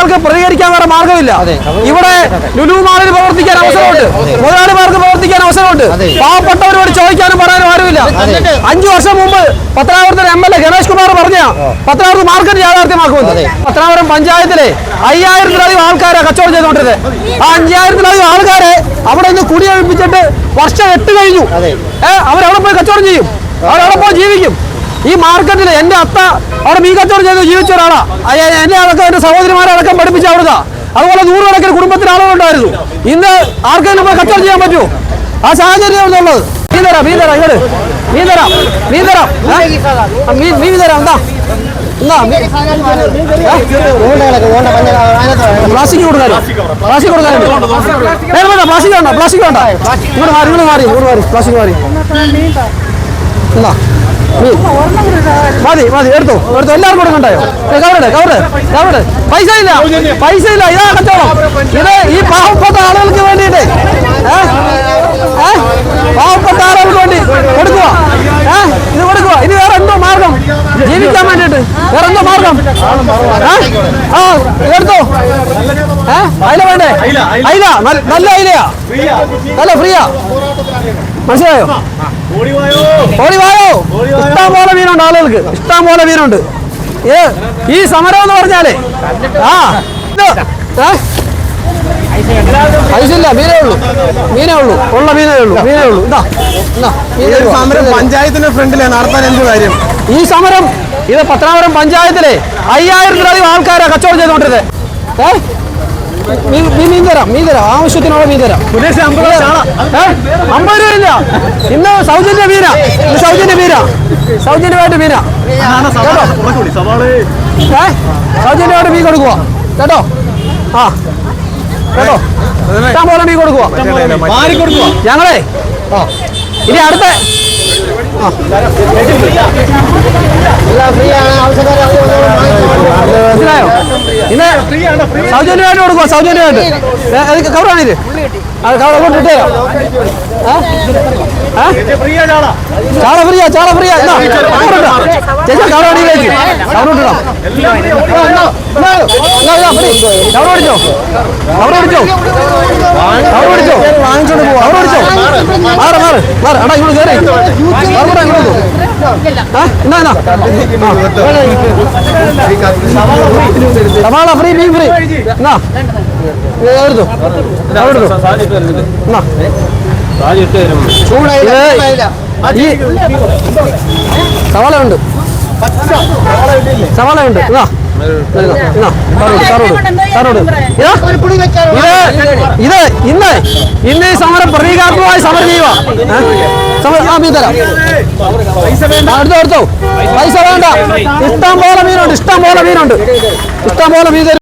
തൊഴിലാളികൾക്ക് പ്രതികരിക്കാൻ വേറെ മാർഗമില്ല ഇവിടെ ലുലു മാളിൽ പ്രവർത്തിക്കാൻ അവസരമുണ്ട്. മുതലാളിമാർക്ക് പ്രവർത്തിക്കാൻ അവസരമുണ്ട്. പാവപ്പെട്ടവരോട് ചോദിക്കാനും പറയാനും ആരുമില്ല. അഞ്ചു വർഷം മുമ്പ് പത്രാവർത്തന M L A Ganesh Kumar പറഞ്ഞ പത്തനാപുരത്ത് മാർക്കറ്റ് യാഥാർത്ഥ്യമാക്കുമെന്ന്. പത്തനാപുരം പഞ്ചായത്തിലെ അയ്യായിരത്തിലധികം ആൾക്കാരെ കച്ചവടം ചെയ്തുകൊണ്ടിരുന്നത്. ആ അഞ്ചായിരത്തിലധികം ആൾക്കാരെ അവിടെ നിന്ന് കുടിയൊഴിപ്പിച്ചിട്ട് വർഷം എട്ട് കഴിഞ്ഞു. ഏഹ് അവരവിടെ പോയി കച്ചവടം ചെയ്യും. അവരവിടെ പോയി ജീവിക്കും. ഈ മാർക്കറ്റിൽ എന്റെ അത്ത അവിടെ മീൻ കച്ചവടം ചെയ്ത് ജീവിച്ച ഒരാളാ. എന്റെ അതൊക്കെ എന്റെ സഹോദരിമാരെ അടക്കം പഠിപ്പിച്ച അവിടുത്തെ അതുപോലെ നൂറുകണക്കിന് കുടുംബത്തിന് ആളുകളുണ്ടായിരുന്നു. ഇന്ന് ആർക്കെങ്കിലും പോയി കച്ചവടം ചെയ്യാൻ പറ്റുമോ? ആ സാഹചര്യം എന്നുള്ളത് മീൻ തരാം മീൻ തരാം ഇങ്ങോട്ട് മീൻ തരാം മീൻ തരാം. മീൻ മീൻ തരാം എന്താ പ്ലാസ്റ്റിക് കൊടുക്കാനോ? പ്ലാസ്റ്റിക് കൊടുക്കാനുണ്ട് പ്ലാസ്റ്റിക് വേണ്ട പ്ലാസ്റ്റിക് വേണ്ട. ഇങ്ങോട്ട് മാറി ഇങ്ങോട്ട് മാറി ഇങ്ങോട്ട് മാറി പ്ലാസ്റ്റിക് മാറി. മതി മതി എടുത്തു എടുത്തു. എല്ലാവർക്കും കൊടുക്കണ്ടായോ കവറുടെ കവറ് കവറ്. പൈസ ഇല്ല പൈസ ഇല്ല ഇതാ കച്ചവടം ഇത് ഈ പാവപ്പെട്ട ആളുകൾക്ക് വേണ്ടിയിട്ട്? പാവപ്പെട്ട ആളുകൾക്ക് വേണ്ടി കൊടുക്കുക ഏ? ഇത് കൊടുക്കുക ഇനി വേറെ എന്തോ മാർഗം ജീവിക്കാൻ വേണ്ടിയിട്ട് വേറെ എന്തോ മാർഗം ഏ? ആ എടുത്തോ. ഏ അയില വേണ്ടേ? അയില നല്ല- അയിലയാ. നല്ല ഫ്രീയാ. മനസ്സിലായോ? ഓടി വായോ ഇഷ്ടം പോലെ മീനുണ്ട് ആളുകൾക്ക്. ഇഷ്ടം പോലെ മീനുണ്ട്. ഏ ഈ സമരം എന്ന് പറഞ്ഞാലേ ആ ഐസില്ല മീനേ ഉള്ളൂ. മീനേ ഉള്ളൂ. ഉള്ള മീനേ ഉള്ളൂ മീനേ ഉള്ളൂ. ഇതാ. സമരം പഞ്ചായത്തിന്റെ ഫ്രണ്ടിലെ നടത്താൻ എന്ത് കാര്യം? ഈ സമരം ഇത് പത്തനാപുരം പഞ്ചായത്തിലെ അയ്യായിരത്തിലധികം ആൾക്കാരെ കച്ചവടം ചെയ്തുകൊണ്ടിരുന്നത്. ഏ? മീൻ തരാം മീൻ തരാം. ആവശ്യത്തിനുള്ള മീൻ തരാം? അമ്പത് രൂപ ഇല്ല. ഇന്ന് സൗജന്യ മീനാ. ഇന്ന് സൗജന്യ മീനാ. സൗജന്യമായിട്ട് മീനാ. കേട്ടോ? ഏ? സൗജന്യമായിട്ട് മീൻ കൊടുക്കുക കേട്ടോ? ആ. കേട്ടോ? ഇഷ്ടം പോലെ മീൻ കൊടുക്കുക ഞങ്ങളെ? ആ. ഇനി അടുത്ത മനസ്സിലായോ? ഇന്ന് സൗജന്യമായിട്ട് കൊടുക്കുക സൗജന്യമായിട്ട്. കവറാണിത് അത് കവർ അങ്ങോട്ട് ഇട്ടേരാ ചാള ഫ്രീയാ ചാള ഫ്രീയാ. എന്നാ, ചേച്ചി കവറാണിയിലേക്ക് കവറോടിച്ചോ കവറോടിച്ചോ കവറോടിച്ചോ കവർ പിടിച്ചോ മാറ് മാറ് മാറ്. അടാ ഇങ്ങോട്ട് കയറി എന്നാ എന്നാ? സവാള ഫ്രീ മീൻ ഫ്രീ എന്നാ? ഇത് എടുത്തോ കവർ എടുത്തോ എന്നാ ഇത് ഈ സവാള ഉണ്ട്. സവാള ഉണ്ട്. ഇതാ ഇത് ഇന്ന് ഈ സമരം പ്രതീകാത്മകമായി സമരം ചെയ്യുക. പൈസ വേണ്ട. ഇഷ്ടം പോലെ മീനുണ്ട് ഇഷ്ടം പോലെ മീനുണ്ട്. ഇഷ്ടം പോലെ മീൻ